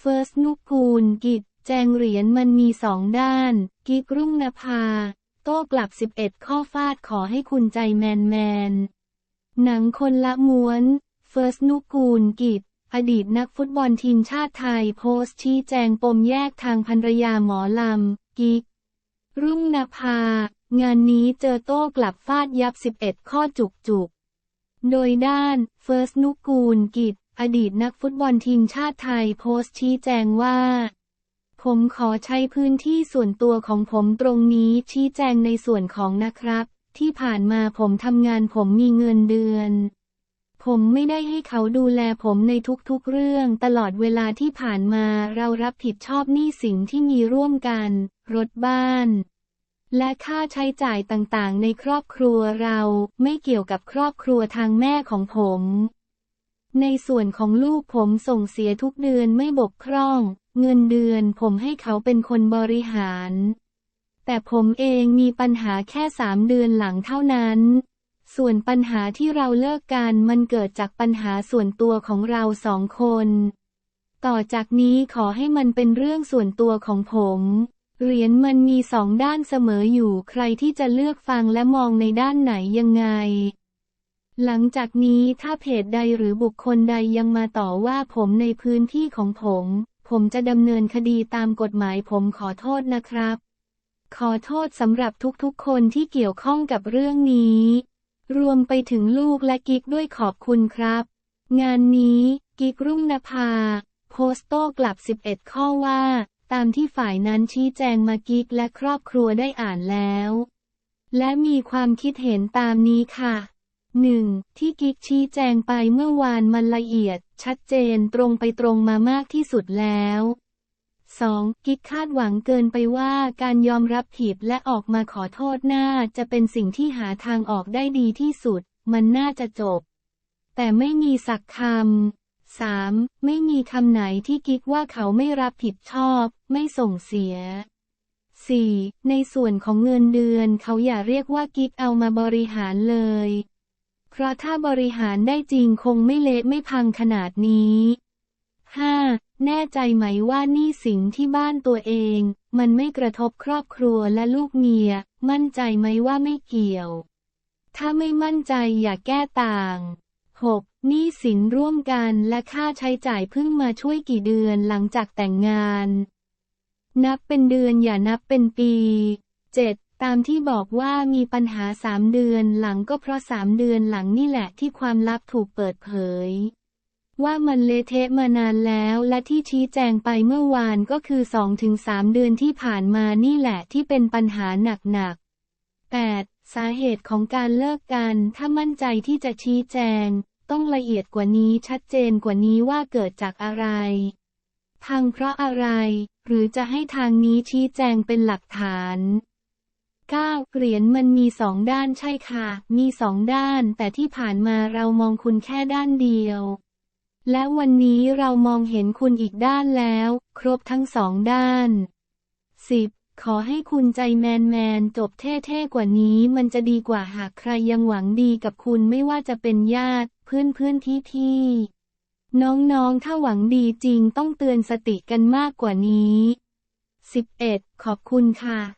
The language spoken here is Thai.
เฟิร์สนุกูล กิจ แจงเหรียญมันมีสองด้าน กิกรุ่งนภา โต้กลับ 11 ข้อฟาดขอให้คุณใจแมนแมน หนังคนละม้วน เฟิร์สนุกูล กิจ อดีตนักฟุตบอลทีมชาติไทยโพสต์ชี้แจงปมแยกทางภรรยาหมอลำ กิก รุ่งนภา งานนี้เจอโต้กลับฟาดยับ 11 ข้อจุกจุกโดยด้าน เฟิร์สนุกูล กิจ อดีตนักฟุตบอลทีมชาติไทยโพสต์ชี้แจงว่า ผมขอใช้พื้นที่ส่วนตัวของผมตรงนี้ชี้แจงในส่วนของนะครับ ที่ผ่านมาผมทำงานผมมีเงินเดือน ผมไม่ได้ให้เขาดูแลผมในทุกๆเรื่องตลอดเวลาที่ผ่านมาเรารับผิดชอบหนี้สินที่มีร่วมกัน รถบ้าน และค่าใช้จ่ายต่างๆ ในครอบครัวเราไม่เกี่ยวกับครอบครัวทางแม่ของผม ในส่วนของลูกผมส่งเสียทุกเดือนไม่บกพร่อง เงินเดือนผมให้เขาเป็นคนบริหาร แต่ผมเองมีปัญหาแค่สามเดือนหลังเท่านั้น ส่วนปัญหาที่เราเลิกกันมันเกิดจากปัญหาส่วนตัวของเราสองคน ต่อจากนี้ขอให้มันเป็นเรื่องส่วนตัวของผม เหรียญมันมีสองด้านเสมออยู่ใครที่จะเลือกฟังและมองในด้านไหนยังไง หลังจากนี้ถ้าเพจใดหรือบุคคลใดยังมาต่อว่าผมในพื้นที่ของผม ผมจะดำเนินคดีตามกฎหมายผมขอโทษนะครับ ขอโทษสำหรับทุกๆ คนที่เกี่ยวข้องกับเรื่องนี้ รวมไปถึงลูกและกิ๊กด้วยขอบคุณครับ งานนี้กิ๊กรุ่งนภา โพสต์โต้กลับ 11 ข้อว่า ตามที่ฝ่ายนั้นชี้แจงมากิ๊กและครอบครัวได้อ่านแล้ว และมีความคิดเห็นตามนี้ค่ะ 1. ที่กิ๊กชี้แจงไปเมื่อวานมันละเอียด ชัดเจนตรงไปตรงมามากที่สุดแล้ว 2. กิ๊กคาดหวังเกินไปว่าการยอมรับผิดและออกมาขอโทษหน่าจะเป็นสิ่งที่หาทางออกได้ดีที่สุด มันน่าจะจบ แต่ไม่มีสักคำ 3. ไม่มีคำไหนที่กิ๊กว่าเขาไม่รับผิดชอบ ไม่ส่งเสีย 4. ในส่วนของเงินเดือนเขาอย่าเรียกว่ากิ๊กเอามาบริหารเลย พราะถ้าบริหารได้จริงคงไม่เละไม่พังขนาดนี้ 5. แน่ใจไหมว่านี่สิ่งที่บ้านตัวเอง มันไม่กระทบครอบครัวและลูกเมีย มั่นใจไหมว่าไม่เกี่ยว ถ้าไม่มั่นใจอย่าแก้ต่าง 6. นี้สินร่วมกันและค่าใช้จ่ายเพิ่งมาช่วยกี่เดือนหลังจากแต่งงาน นับเป็นเดือนอย่านับเป็นปี 7. ตามที่บอกว่ามีปัญหาสามเดือนหลังก็เพราะสามเดือนหลังนี่แหละที่ความลับถูกเปิดเผย ว่ามันเละเทะมานานแล้วและที่ชี้แจงไปเมื่อวานก็คือ2-3เดือนที่ผ่านมานี่แหละที่เป็นปัญหาหนักๆ 8. สาเหตุของการเลิกกัน ถ้ามั่นใจที่จะชี้แจง ต้องละเอียดกว่านี้ชัดเจนกว่านี้ว่าเกิดจากอะไร พังเพราะอะไร หรือจะให้ทางนี้ชี้แจงเป็นหลักฐาน 9. เหรียญมันมีสองด้านใช่ค่ะ มีสองด้าน แต่ที่ผ่านมาเรามองคุณแค่ด้านเดียว และวันนี้เรามองเห็นคุณอีกด้านแล้ว ครบทั้งสองด้าน 10. ขอให้คุณใจแมนแมนจบเท่ๆกว่านี้มันจะดีกว่าหากใครยังหวังดีกับคุณไม่ว่าจะเป็นญาติเพื่อนเพื่อนที่ที่น้องๆ ถ้าหวังดีจริงต้องเตือนสติกันมากกว่านี้ 11. ขอบคุณค่ะ